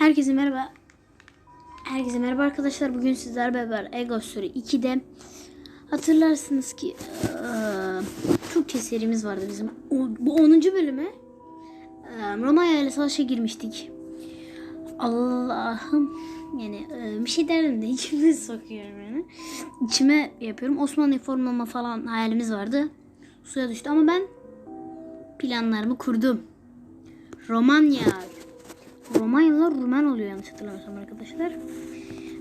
Herkese merhaba. Herkese merhaba arkadaşlar. Bugün sizlerle beraber Ego Story 2'de hatırlarsınız ki eee, Türkçe serimiz vardı bizim. O, bu 10. bölüme eee, Romanya ile savaşa girmiştik. Allah'ım yani eee, bir şey derdim de içime sokuyorum yani. İçime yapıyorum. Osmanlı formlama falan hayalimiz vardı. Suya düştü ama ben planlarımı kurdum. Romanya Romanyalılar Rumen oluyor yanlış hatırlamıyorsam arkadaşlar.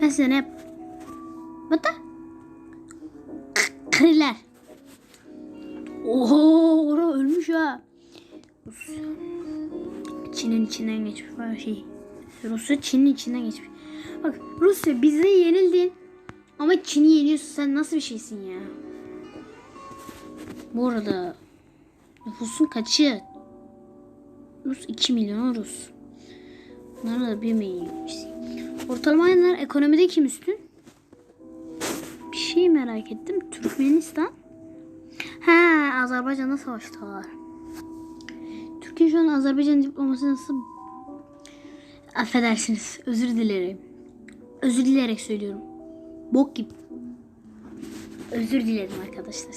Ben size ne. Bata? Kriler. Oho ora ölmüş ha. Çin'in içinden geçmiş var şey. Rusya Çin'in içinden geçmiş. Bak Rusya bize yenildin. Ama Çin'i yeniyorsun sen nasıl bir şeysin ya? Bu arada nüfusun kaçı? Rus 2 milyon Rus. Bunlar da 1 milyon. Ortalama yanlar ekonomide kim üstün? Bir şey merak ettim. Türkmenistan. Ha, Azerbaycan'da savaştılar. Türkiye şu an Azerbaycan diploması nasıl? Affedersiniz. Özür dilerim. Özür dileyerek söylüyorum. Bok gibi. Özür dilerim arkadaşlar.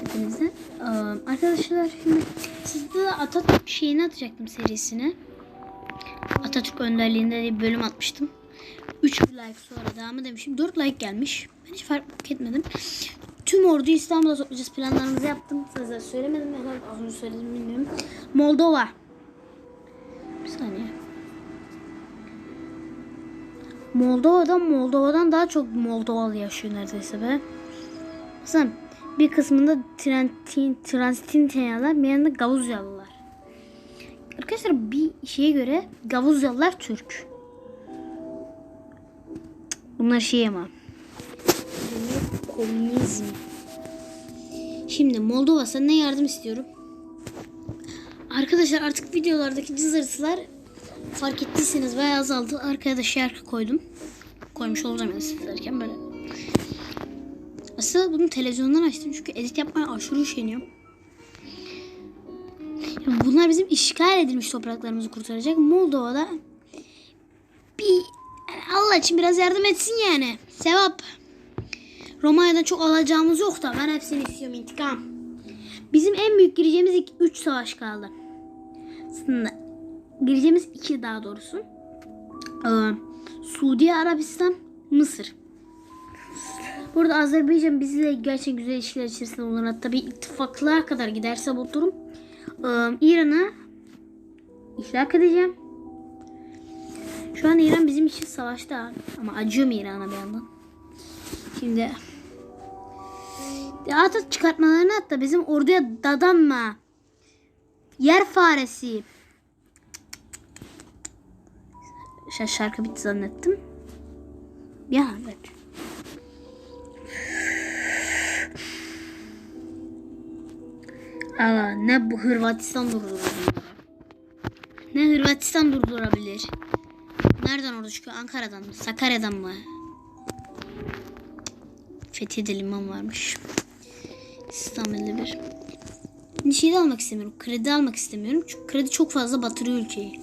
Hepinizden. Ee, Arkadaşlar şimdi sizde de Atatürk şeyini atacaktım serisine. Atatürk önderliğinde bir bölüm atmıştım. 3 like sonra devamı demişim. 4 like gelmiş. Ben hiç fark etmedim. Tüm orduyu İstanbul'a toplayacağız planlarımızı yaptım. Size söylemedim da az önce söyledim bilmiyorum. Moldova. Bir saniye. Moldova'dan Moldova'dan daha çok Moldovalı yaşıyor neredeyse be. Mesela bir kısmında Trentin, Transintenyalar, bir yanında Gavuzyalılar. Arkadaşlar bir şeye göre Gavuzyalılar Türk. Bunlar şey ama. Komünizm. Şimdi Moldova senden yardım istiyorum. Arkadaşlar artık videolardaki cızırtılar fark ettiyseniz bayağı azaldı. Arkaya da şarkı koydum. Koymuş olacağım yani sizlerken böyle. Aslında bunu televizyondan açtım çünkü edit yapmaya aşırı üşeniyorum. Bunlar bizim işgal edilmiş topraklarımızı kurtaracak. Moldova'da bir Allah için biraz yardım etsin yani. Sevap. Romanya'dan çok alacağımız yok da ben hepsini istiyorum intikam. Bizim en büyük gireceğimiz 3 savaş kaldı. Aslında gireceğimiz 2 daha doğrusu. Ee, Suudi Arabistan, Mısır. Burada Azerbaycan bizle gerçekten güzel ilişkiler içerisinde olan hatta bir ittifaklığa kadar giderse bu durum İran'a ihlak edeceğim. Şu an İran bizim için savaşta ama acıyorum İran'a bir yandan. Şimdi ya at çıkartmalarını at da bizim orduya dadanma. Yer faresi. Şarkı bitti zannettim. Ya evet. Aa, ne bu Hırvatistan durdurabilir. Ne Hırvatistan durdurabilir. Nereden orada çıkıyor? Ankara'dan mı? Sakarya'dan mı? Fethiye'de liman varmış. İstanbul'da bir. Bir şey de almak istemiyorum. Kredi almak istemiyorum. Çünkü kredi çok fazla batırıyor ülkeyi.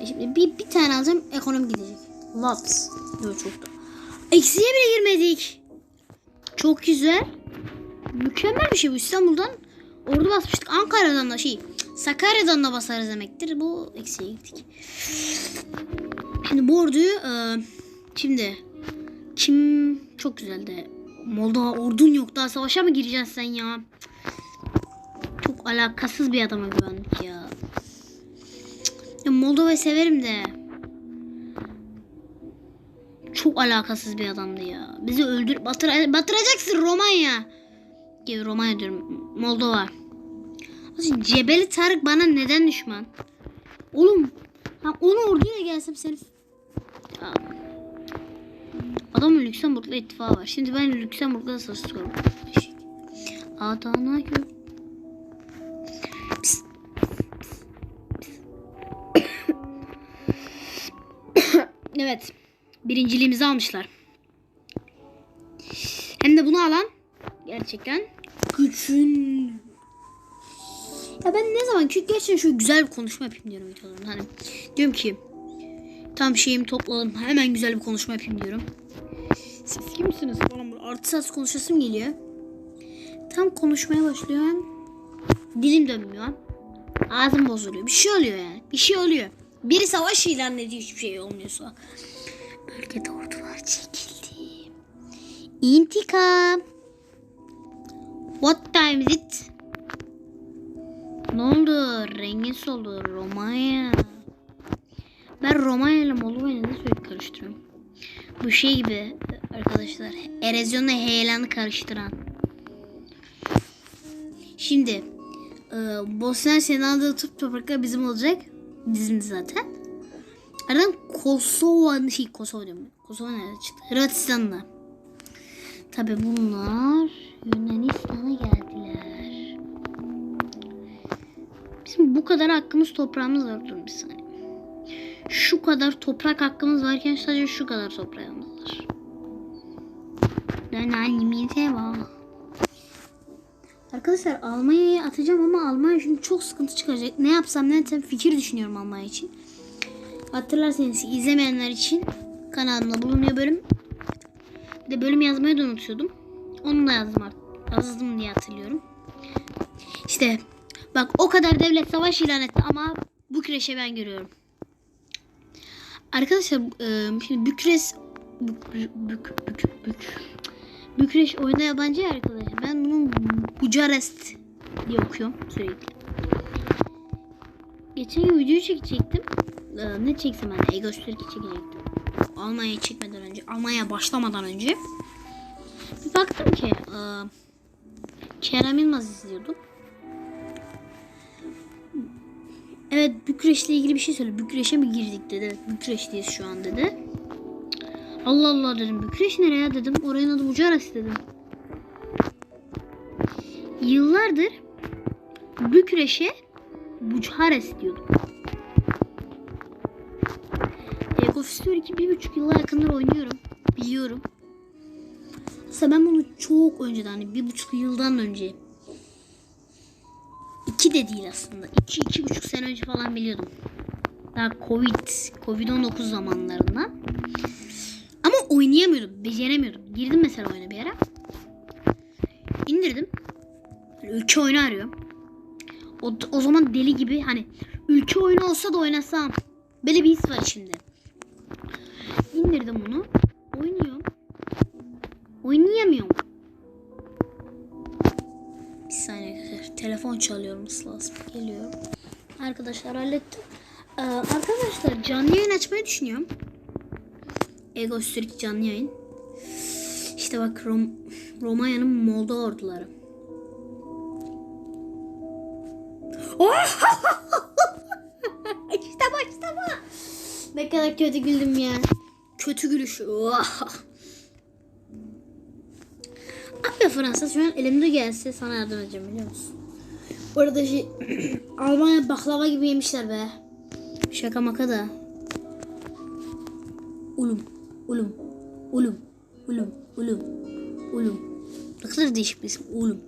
E şimdi bir, bir tane alacağım ekonomi gidecek. Lots. Yok çok da. Eksiye bile girmedik. Çok güzel. Mükemmel bir şey bu. İstanbul'dan ordu basmıştık. Ankara'dan da şey Sakarya'dan da basarız demektir. Bu eksiye gittik. Şimdi bu orduyu e, şimdi kim çok güzeldi. Moldova ordun yok daha savaşa mı gireceksin sen ya? Çok alakasız bir adama güvendik ya. ya Moldova'yı severim de. Çok alakasız bir adamdı ya. Bizi öldür batır batıracaksın Romanya. Gibi Romanya diyorum. Moldova. Aslında Cebeli Tarık bana neden düşman? Oğlum ha onu orduyla gelsem seni. Adamın Lüksemburg'la ittifakı var. Şimdi ben Lüksemburg'la savaşıyorum. Adana gö. Pist. evet. Birinciliğimizi almışlar. Hem de bunu alan gerçekten güçün Ya ben ne zaman çünkü gerçekten şöyle güzel bir konuşma yapayım diyorum videolarımda. Hani diyorum ki tam şeyimi topladım hemen güzel bir konuşma yapayım diyorum. Siz kimsiniz falan böyle artı saat konuşasım geliyor. Tam konuşmaya başlıyorum. Dilim dönmüyor. Ağzım bozuluyor. Bir şey oluyor yani. Bir şey oluyor. Biri savaş ilan ediyor hiçbir şey olmuyorsa. Bölgede ordular çekildi. İntikam. What time is it? Ne oldu? Rengin soldu. Romanya. Ben Romanya ile Moldova'yı neden sürekli karıştırıyorum? Bu şey gibi arkadaşlar. Erozyonla heyelanı karıştıran. Şimdi e, Bosna aldığı Türk toprakları bizim olacak. Bizim zaten. Aradan Kosova, şey Kosova diyorum. Kosova nerede çıktı? Hırvatistan'da. Tabi bunlar Yunanistan'a geldiler. Bizim bu kadar hakkımız toprağımız var. Dur bir saniye. Şu kadar toprak hakkımız varken sadece şu kadar toprağımız var. Ben annemize var. Arkadaşlar Almanya'ya atacağım ama Almanya şimdi çok sıkıntı çıkaracak. Ne yapsam ne etsem fikir düşünüyorum Almanya için. Hatırlarsanız izlemeyenler için kanalımda bulunuyor bölüm. Bir de bölüm yazmayı da unutuyordum. Onu da yazdım. Yazdım diye hatırlıyorum. İşte bak o kadar devlet savaş ilan etti ama Bükreş'e ben görüyorum. Arkadaşlar e, şimdi Bükres Bük, Bük, Bük, Bük, Bükreş oyunda yabancı ya arkadaşlar. Ben bunun Bucarest diye okuyorum sürekli. Geçen gün video çekecektim. Ee, ne çeksem ben? Egos Türkiye çekecektim. Almanya çekmeden önce, Almanya başlamadan önce. Bir baktım ki e, Kerem Yılmaz izliyordum. Evet Bükreş'le ilgili bir şey söyle. Bükreş'e mi girdik dedi. Evet, Bükreş'teyiz şu an dedi. Allah Allah dedim. Bükreş nereye dedim. Oranın adı Bucarest dedim. Yıllardır Bükreş'e Bucarest diyordum. Ego Fistory 2 bir buçuk yıla yakındır oynuyorum. Biliyorum. Aslında ben bunu çok önceden hani bir buçuk yıldan önce iki de değil aslında. iki, iki buçuk sene önce falan biliyordum. Daha Covid, Covid-19 zamanlarından. Ama oynayamıyordum, beceremiyordum. Girdim mesela oyuna bir ara. İndirdim. Böyle ülke oyunu arıyorum. O, o zaman deli gibi hani ülke oyunu olsa da oynasam. Böyle bir his var şimdi. İndirdim onu. Oynayamıyorum. Bir saniye arkadaşlar. Telefon çalıyor olması lazım. Geliyor. Arkadaşlar hallettim. Ee, arkadaşlar canlı yayın açmayı düşünüyorum. Ego Türk canlı yayın. İşte bak Rom Romanya'nın Moldova orduları. işte bak işte bak. Ne kadar kötü güldüm ya. Kötü gülüş. Abi Fransa şu an elimde gelse sana yardım edeceğim biliyor musun? Orada şey Almanya baklava gibi yemişler be. Şaka maka da. Ulum, ulum, ulum, ulum, ulum, ulum. Ne kadar değişik bir isim. Ulum.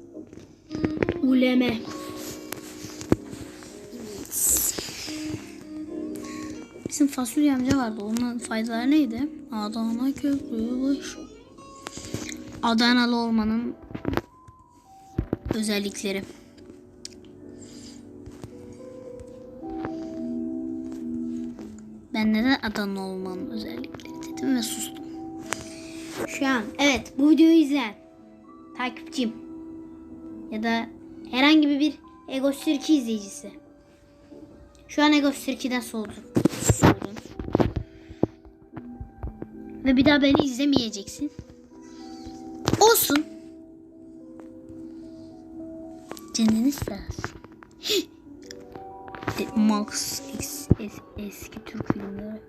Uleme. Bizim fasulye amca vardı. Onun faydaları neydi? Adana köprü başı. Adanalı olmanın özellikleri. Ben neden Adanalı olmanın özellikleri dedim ve sustum. Şu an evet bu videoyu izleyen takipçim ya da herhangi bir Egos Türkiye izleyicisi. Şu an Egos Türkiye'den soğudum. Ve bir daha beni izlemeyeceksin. Olsun. Canını sağ olsun. E, Max es, es, eski Türk filmleri.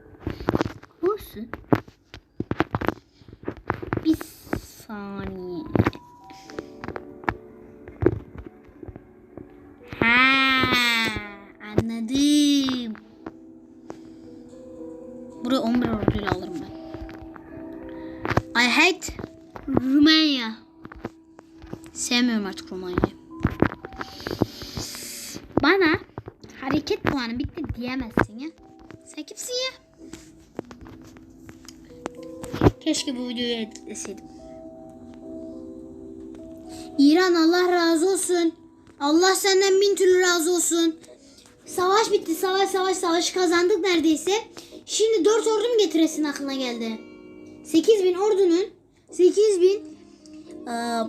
Olsun. Bir saniye. Ha, anladım. Burayı 11 orduyla alırım ben. I hate Romanya. Sevmiyorum artık Romanya'yı. bana hareket puanı bitti diyemezsin ya. Sen kimsin ya? Keşke bu videoyu editleseydim. İran Allah razı olsun. Allah senden bin türlü razı olsun. Savaş bitti. Savaş savaş savaş kazandık neredeyse. Şimdi 4 ordu mu getiresin aklına geldi? 8000 ordunun 8000 eee,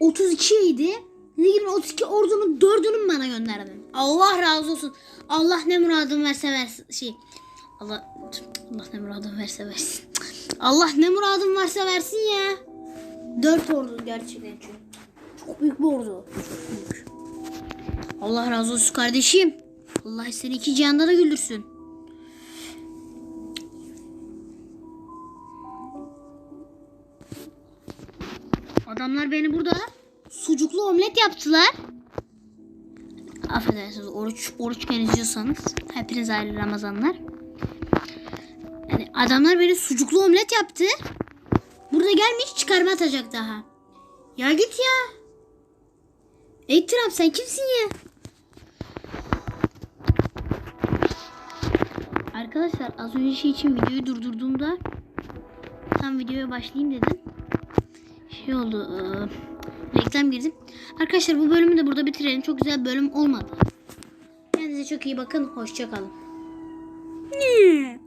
32 idi. Ne gibi 32 ordunun 4'ünü mü bana gönderdin? Allah razı olsun. Allah ne muradın verse versin. Şey Allah Allah ne muradın verse versin. Allah ne muradın varsa versin ya. 4 ordu gerçekten çok. Çok büyük bir ordu. Allah razı olsun kardeşim. Allah seni iki cihanda da güldürsün. Adamlar beni burada sucuklu omlet yaptılar. Affedersiniz oruç oruçken izliyorsanız hepiniz ayrı Ramazanlar. Yani adamlar beni sucuklu omlet yaptı. Burada gelmiş çıkarma atacak daha. Ya git ya. Trump sen kimsin ya? Arkadaşlar az önce şey için videoyu durdurduğumda tam videoya başlayayım dedim. Şey oldu. eee, reklam girdim. Arkadaşlar bu bölümü de burada bitirelim. Çok güzel bölüm olmadı. Kendinize çok iyi bakın. Hoşçakalın. Ne?